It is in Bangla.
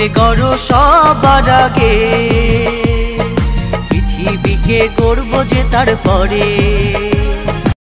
পৃথিবীকে করো সবার আগে। পৃথিবীকে করব যে তারপরে